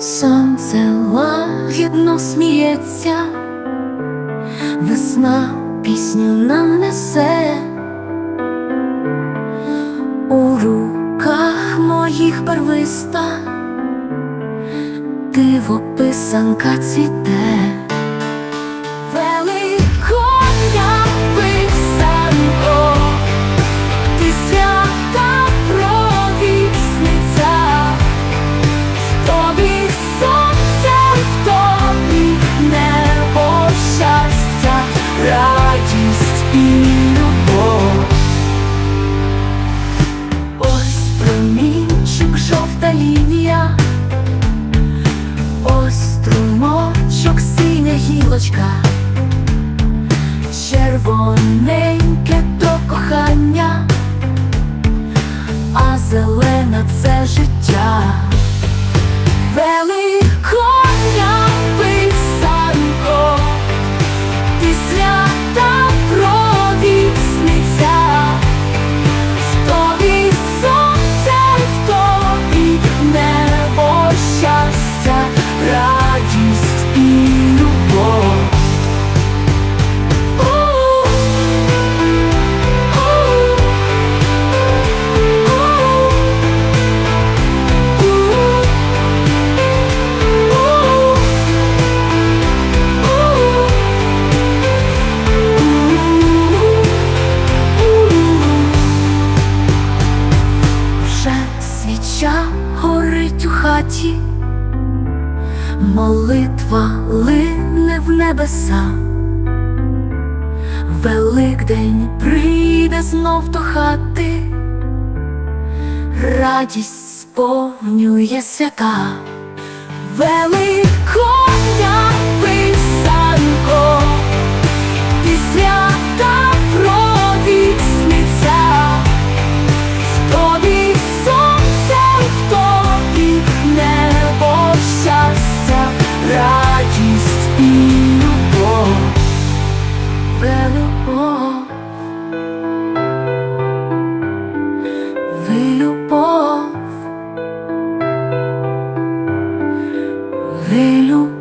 сонце лагідно сміється, весна пісню нам несе, у руках моїх барвиста, диво писанка цвіте. Синя червоненьке то кохання, а зелена це життя. Хаті, молитва лине в небеса, Великдень прийде знов до хати, радість сповнює свята. Великдень Hello.